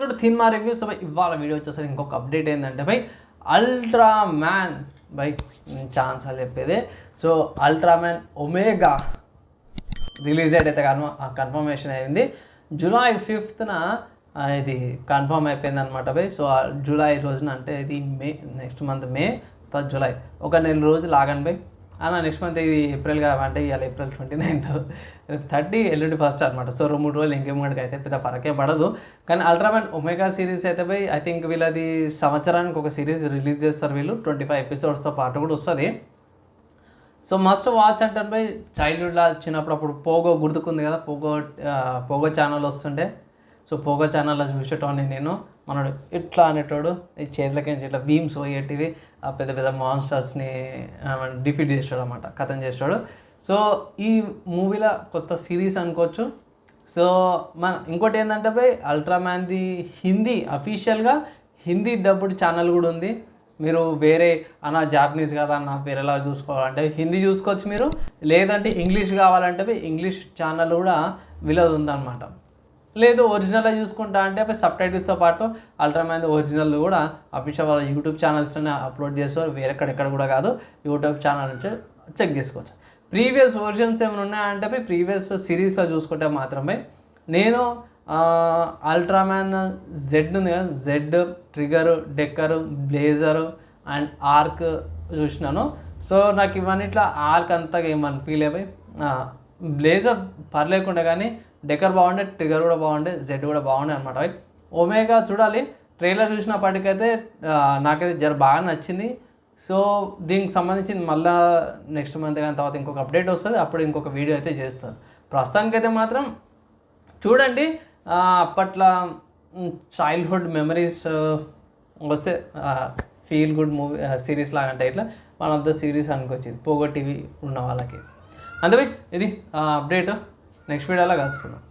కూడా cinema reviews by ఇవాళ video వచ్చేసరికి ఇంకొక అప్డేట్ ఏంటంటే by Ultraman by chance అని చెప్పేది. So Ultraman Omega release date అయితే కన్ఫర్మ్ కన్ఫర్మేషన్ అయింది. జూలై ఫిఫ్త్న ఇది కన్ఫర్మ్ అయిపోయింది అనమాట బై సో జూలై రోజున అంటే ఇది మే నెక్స్ట్ మంత్ మే తర్వాత జూలై ఒక నెల రోజులు ఆగండి బై అన్న నెక్స్ట్ మంత్ ఇది ఏప్రిల్ అంటే ఇవాళ ఏప్రిల్ ట్వంటీ నైన్త్ థర్టీ ఎల్లుండి ఫస్ట్ అనమాట సో రెండు మూడు రోజులు ఇంకేం అయితే పెద్ద ఫరకే పడదు. కానీ అల్ట్రామెన్ ఒమేగా సిరీస్ అయితే పోయి ఐ థింక్ వీళ్ళది సంవత్సరానికి ఒక సిరీస్ రిలీజ్ చేస్తారు వీళ్ళు. ట్వంటీ ఫైవ్ ఎపిసోడ్స్తో పాటు కూడా వస్తుంది. సో మస్ట్ వాచ్ అంటే బై చైల్డ్హుడ్లో చిన్నప్పుడు అప్పుడు పోగో గుర్తుకుంది కదా పోగో పోగో ఛానల్ వస్తుండే. సో పోగో ఛానల్లో చూసేటోని నేను. మనడు ఇట్లా అనేటోడు ఈ చేతులకేంచి ఇట్లా బీమ్స్ పోయేటివి ఆ పెద్ద పెద్ద మాన్స్టర్స్ని డిఫీట్ చేసాడు అనమాట కథం చేసాడు సో ఈ మూవీలో కొత్త సిరీస్ అనుకోవచ్చు. సో మన ఇంకోటి ఏంటంటే బై అల్ట్రామ్యాన్ది హిందీ అఫీషియల్గా హిందీ డబ్బుడ్ ఛానల్ కూడా ఉంది. మీరు వేరే అన్న జాపనీస్ కదా అన్న వేరేలా చూసుకోవాలంటే హిందీ చూసుకోవచ్చు మీరు. లేదంటే ఇంగ్లీష్ కావాలంటే ఇంగ్లీష్ ఛానల్ కూడా వీళ్ళది ఉందన్నమాట. లేదు ఒరిజినల్గా చూసుకుంటా అంటే అప్పుడు సబ్ టైటిల్స్తో పాటు అల్ట్రామ్యాన్ ఒరిజినల్ కూడా అఫీషియల్ వాళ్ళ యూట్యూబ్ ఛానల్స్లోనే అప్లోడ్ చేస్తారు. వేరెక్కడెక్కడ కూడా కాదు. యూట్యూబ్ ఛానల్ నుంచి చెక్ చేసుకోవచ్చు. ప్రీవియస్ వర్షన్స్ ఏమైనా ఉన్నాయంటే ప్రీవియస్ సిరీస్లో చూసుకుంటే మాత్రమే. నేను అల్ట్రామ్యాన్ జెడ్ ఉంది కదా. Z Trigger Decker Blazar and Arc చూసినాను. సో నాకు ఇవన్నీ ఇట్లా ఆర్క్ అంతగా ఏమనిపించలేవు బ్లేజర్ పర్లేకుండా కానీ డెకర్ బాగుండే ట్రిగర్ కూడా బాగుండే జెడ్ కూడా బాగుండే అనమాట ఒమేగా చూడాలి. ట్రైలర్ చూసినప్పటికైతే నాకైతే జర బాగా నచ్చింది. సో దీనికి సంబంధించి మళ్ళీ నెక్స్ట్ మంత్ కానీ తర్వాత ఇంకొక అప్డేట్ వస్తుంది. అప్పుడు ఇంకొక వీడియో అయితే చేస్తాను. ప్రస్తుతానికైతే మాత్రం చూడండి. అప్పట్లో చైల్డ్హుడ్ మెమరీస్ వస్తే ఫీల్ గుడ్ మూవీ సిరీస్ లాగా అంటే ఇట్లా వన్ ఆఫ్ ద సిరీస్ అనుకొచ్చింది. పోగో టీవీ ఉన్న వాళ్ళకి. అంతే ఇది అప్డేట్. నెక్స్ట్ వీడియోలో కలుసుకుందాం.